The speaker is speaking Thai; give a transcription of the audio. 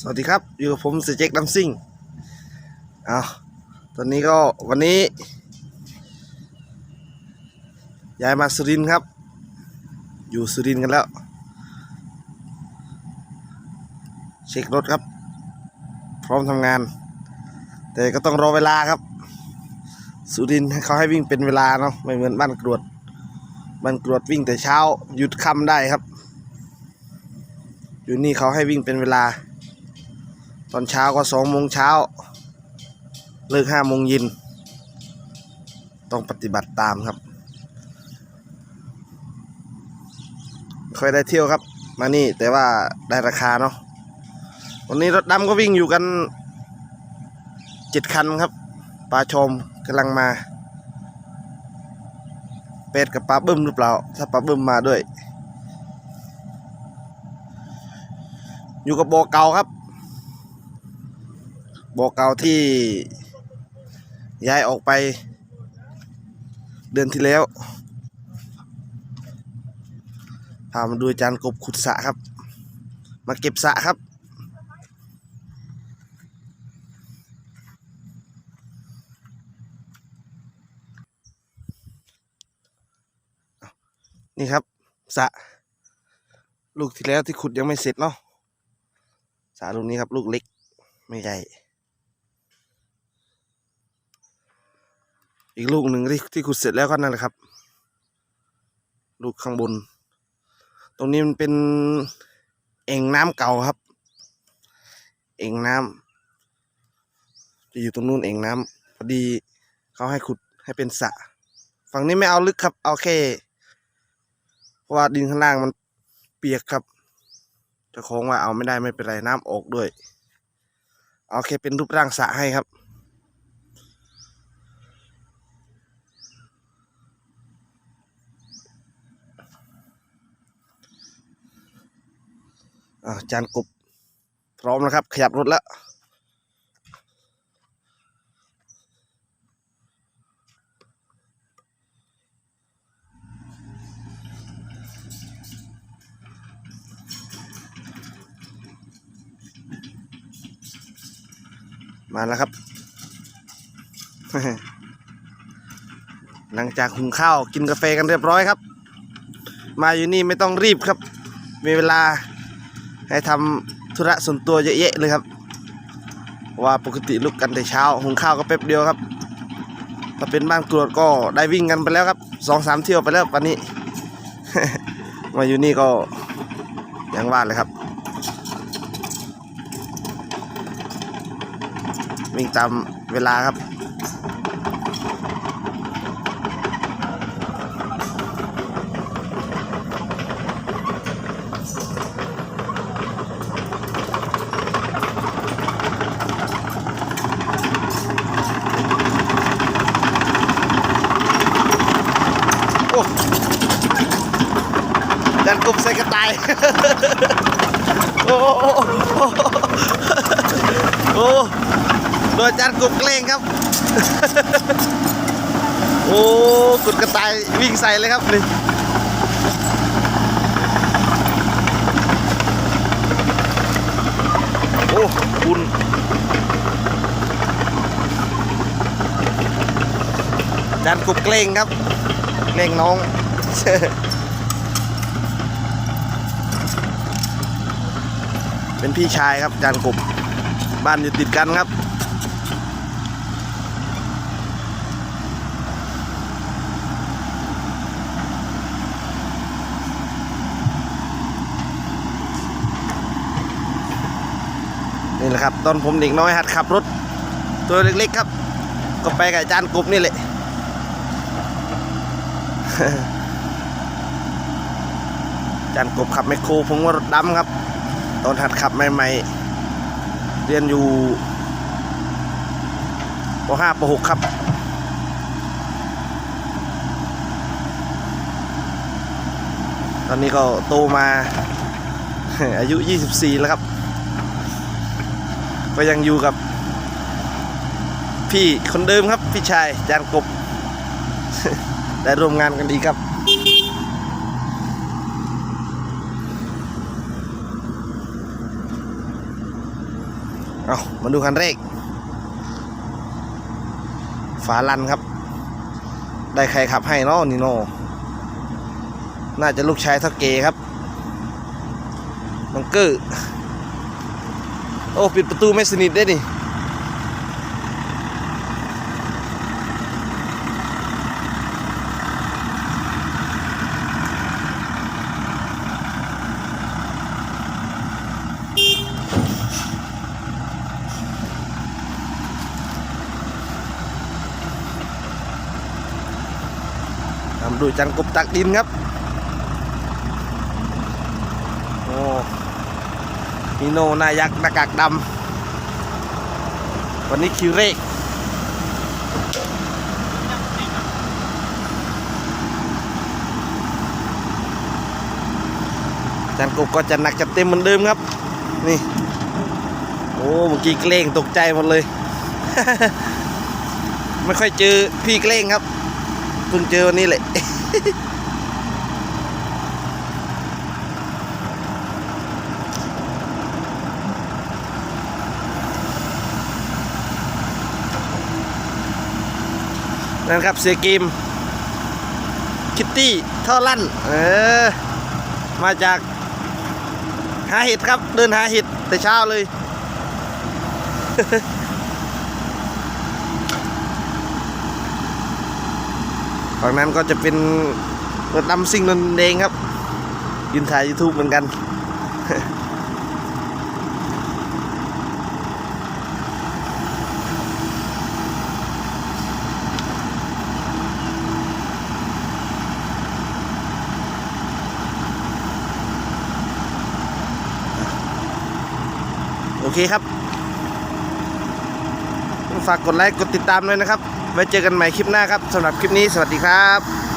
สวัสดีครับ อยู่กับผมเสเจ๊กดัมซิ่งเอาตอนนี้ก็วันนี้ย้ายมาสุรินครับ อยู่สุรินกันแล้ว เช็ครถครับ พร้อมทำงาน แต่ก็ต้องรอเวลาครับ สุรินเขาให้วิ่งเป็นเวลาเนาะไม่เหมือนบ้านกรวด บ้านกรวดวิ่งแต่เช้า หยุดค่ำได้ครับ อยู่นี่เขาให้วิ่งเป็นเวลา ตอนเช้าก็สองโมงเช้า เลิกห้าโมงเย็นต้องปฏิบัติตามครับไม่ค่อยได้เที่ยวครับ มานี่แต่ว่าได้ราคาเนาะวันนี้รถดำก็วิ่งอยู่กันเจ็ดคันครับปลาชมกำลังมา เป็ดกับปลาบึ้มหรือเปล่า ถ้าปลาบึ้มมาด้วย อยู่กับโบเกาครับบอเก่าที่ย้ายออกไป เดือนที่แล้วพามาดูจารย์กบขุดสะครับ มาเก็บสะครับ นี่ครับสะลูกที่แล้วที่ขุดยังไม่เสร็จเนาะสระลูกนี้ครับ ลูกเล็ก ไม่ใหญ่ อีกลูกหนึ่งที่ที่ขุดเสร็จแล้วก็นั่นแหละครับ ลูกข้างบน ตรงนี้มันเป็นเอ่งน้ำเก่าครับ เอ่งน้ำจะอยู่ตรงนู้นเอ่งน้ำพอดีเขาให้ขุดให้เป็นสระฝั่งนี้ไม่เอาลึกครับเอาแค่ เพราะว่าดินข้างล่างมันเปียกครับจะคงว่าเอาไม่ได้ไม่เป็นไรน้ำออกด้วย เอาแค่เป็นรูปร่างสระให้ครับ อาจานกบพร้อมแล้วครับ ขยับรถแล้ว มาแล้วครับ หลังจากหุงข้าวกินกาแฟกันเรียบร้อยครับ มาอยู่นี่ไม่ต้องรีบครับ มีเวลาให้ทำธุระส่วนตัวเยอะแยะเลยครับ ว่าปกติลุกกันแต่เช้า หุงข้าวก็แป๊บเดียวครับ ถ้าเป็นบ้านกรวดก็ได้วิ่งกันไปแล้วครับสองสามเที่ยวไปแล้ววันนี้ มาอยู่นี่ก็ยังว่าเลยครับ วิ่งตามเวลาครับ โอ้ดันกบใส่กระต่าย โอ้โอ้โอ้ โอ้โดยจานกบเกล้งครับ โอ้กุดกระต่ายวิ่งใส่เลยครับนี่โอ้คุณจานกบเกล้งครับเล่งน้องเป็นพี่ชายครับจานกบบ้านอยู่ติดกันครับ แหละครับ ตอนผมเด็กน้อยหัดขับรถ ตัวเล็กๆครับ ก็ไปกับอาจารย์กบนี่แหละจานกบขับไมคโครผมว่ารถดำครับ ตอนหัดขับใหม่ๆ เรียนอยู่ป .5 ป .6 ครับตอนนี้ก็โตมาอายุ 24 แล้วครับ ก็ยังอยู่กับ พี่คนเดิมครับ พี่ชายจานกบ ได้ร่วมงานกันดีครับ เอามาดูคันเรกฝาลันครับ ได้ใครขับให้นอนี่โนน่าจะลูกชายทักเกครับมังเกอร์ โอ้ปิดประตูไม่สนิทได้ดิทำดูจันกบตักดินครับ โอ้ มิโนนายักษ์หน้ากากดำวันนี้คิวเรกจันกบก็จะหนักจะเต็มเหมือนเดิมครับ นี่ โอ้เมื่อกี้เกรงตกใจหมดเลย ไม่ค่อยเจอพี่เกรงครับเพิ่งเจอวันนี้แหละ นั่นครับ เสียกิมคิตตี้ท่อลั่น เออ มาจากหาเห็ดครับ เดินหาเห็ดแต่เช้าเลย ฝั่งนั้นก็จะเป็นรถดำซิ่งนนเดงครับยินถ่ายยูทูบเหมือนกัน เคครับ ฝากกดไลค์กดติดตามด้วยนะครับ ไว้เจอกันใหม่คลิปหน้าครับสำหรับคลิปนี้สวัสดีครับ